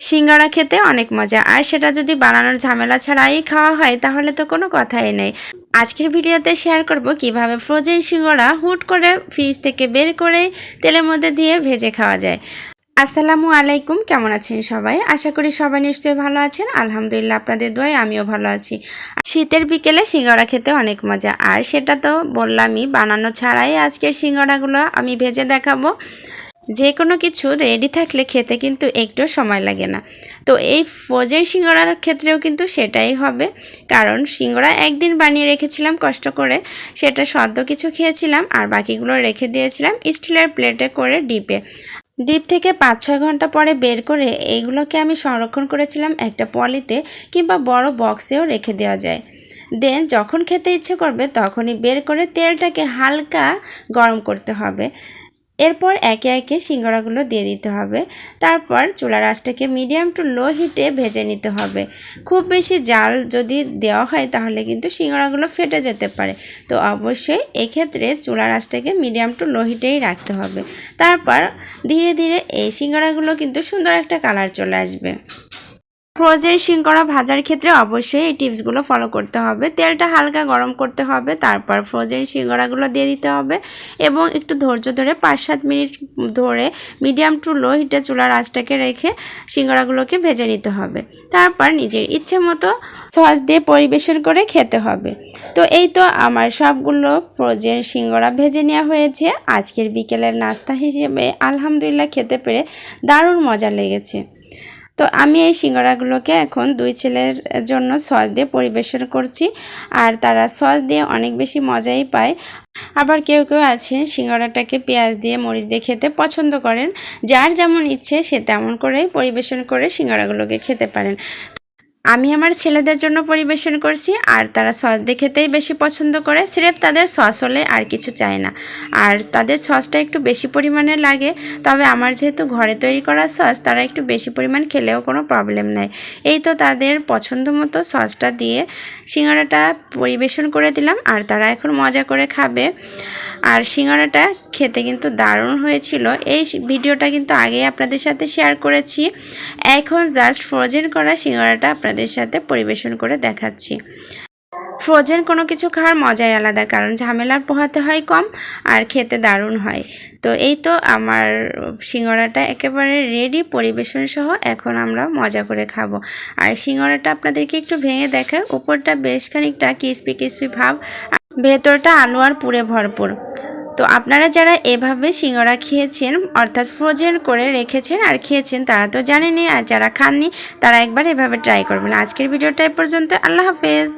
সিঙ্গারা খেতে অনেক মজা। আর সেটা যদি বানানোর ঝামেলা ছাড়াই খাওয়া হয়, তাহলে তো কোনো কথাই নেই। আজকের ভিডিওতে শেয়ার করব কীভাবে ফ্রোজেন সিঙ্গারা হুট করে ফ্রিজ থেকে বের করে তেলের মধ্যে দিয়ে ভেজে খাওয়া যায়। আসসালামু আলাইকুম, কেমন আছেন সবাই? আশা করি সবাই নিশ্চয়ই ভালো আছেন। আলহামদুলিল্লাহ, আপনাদের দোয়ায় আমিও ভালো আছি। শীতের বিকেলে সিঙ্গারা খেতে অনেক মজা। আর সেটা তো বললামই, বানানো ছাড়াই আজকের সিঙ্গারাগুলো আমি ভেজে দেখাবো। যে কোনো কিছু রেডি থাকলে খেতে কিন্তু একটু সময় লাগে না। তো এই ফ্রোজেন সিঙ্গড়ার ক্ষেত্রেও কিন্তু সেটাই হবে। কারণ সিঙ্গড়া একদিন বানিয়ে রেখেছিলাম কষ্ট করে, সেটা সদ্য কিছু খেয়েছিলাম আর বাকিগুলো রেখে দিয়েছিলাম স্টিলের প্লেটে করে ডিপে। ডিপ থেকে পাঁচ ছয় ঘণ্টা পরে বের করে এইগুলোকে আমি সংরক্ষণ করেছিলাম একটা পলিতে কিংবা বড় বক্সেও রেখে দেওয়া যায়। দেন যখন খেতে ইচ্ছে করবে তখনই বের করে তেলটাকে হালকা গরম করতে হবে। এরপর একে একে সিঙ্গড়াগুলো দিয়ে দিতে হবে। তারপর চুলার আঁচটাকে মিডিয়াম টু লো হিটে ভেজে নিতে হবে। খুব বেশি জাল যদি দেওয়া হয় তাহলে কিন্তু সিঙ্গড়াগুলো ফেটে যেতে পারে। তো অবশ্যই এক্ষেত্রে চুলার আঁচটাকে মিডিয়াম টু লো হিটেই রাখতে হবে। তারপর ধীরে ধীরে এই সিঙ্গড়াগুলো কিন্তু সুন্দর একটা কালার চলে আসবে। ফ্রোজেন সিঙ্কড়া ভাজার ক্ষেত্রে অবশ্যই এই টিপসগুলো ফলো করতে হবে। তেলটা হালকা গরম করতে হবে, তারপর ফ্রোজেন সিঙ্গড়াগুলো দিয়ে দিতে হবে এবং একটু ধৈর্য ধরে পাঁচ সাত মিনিট ধরে মিডিয়াম টু লো হিটে চুলার আঁচটাকে রেখে সিঙ্গড়াগুলোকে ভেজে নিতে হবে। তারপর নিজের ইচ্ছে মতো সস দিয়ে পরিবেশন করে খেতে হবে। তো এই তো আমার সবগুলো ফ্রোজেন সিঙ্গড়া ভেজে নেওয়া হয়েছে। আজকের বিকেলের নাস্তা হিসেবে আলহামদুলিল্লাহ খেতে পেরে দারুণ মজা লেগেছে। তো আমি এই সিঙ্গড়াগুলোকে এখন দুই ছেলের জন্য সস দিয়ে পরিবেশন করছি, আর তারা সস দিয়ে অনেক বেশি মজাই পায়। আবার কেউ কেউ আছেন সিঙ্গড়াটাকে পেঁয়াজ দিয়ে মরিচ দিয়ে খেতে পছন্দ করেন, যার যেমন ইচ্ছে সে তেমন করেই পরিবেশন করে সিঙ্গড়াগুলোকে খেতে পারেন। আমি আমার ছেলেদের জন্য পরিবেশন করছি, আর তারা সস দিয়ে খেতেই বেশি পছন্দ করে। স্রেফ তাদের সস হলে আর কিছু চায় না। আর তাদের সসটা একটু বেশি পরিমাণে লাগে, তবে আমার যেহেতু ঘরে তৈরি করা সস, তারা একটু বেশি পরিমাণ খেলেও কোনো প্রবলেম নাই। এই তো তাদের পছন্দ মতো সসটা দিয়ে সিঙ্গারাটা পরিবেশন করে দিলাম, আর তারা এখন মজা করে খাবে। আর সিঙ্গারাটা খেতে কিন্তু দারুণ হয়েছিল। এই ভিডিওটা কিন্তু আগেই আপনাদের সাথে শেয়ার করেছি। এখন জাস্ট ফ্রোজেন করা সিঙ্গারাটা আপনাদের সাথে পরিবেশন করে দেখাচ্ছি। ফ্রোজেন কোনো কিছু খাওয়ার মজাই আলাদা, কারণ ঝামেলার পোহাতে হয় কম আর খেতে দারুণ হয়। তো এই তো আমার সিঙ্গড়াটা একেবারে রেডি পরিবেশন সহ এখন আমরা মজা করে খাব। আর সিঙ্গড়াটা আপনাদেরকে একটু ভেঙে দেখায় উপরটা বেশ খানিকটা কিসপি কিসপি ভাব। ভেতরটা আলু আর পুরে ভরপুর। তো আপনারা যারা এভাবে সিঙ্গড়া খেয়েছেন, অর্থাৎ ফ্রোজেন করে রেখেছেন আর খেয়েছেন, তারা তো জানেনি আর যারা খাননি, তারা একবার এভাবে ট্রাই করবেন। আজকের ভিডিওটা এ পর্যন্ত। আল্লাহ হাফেজ।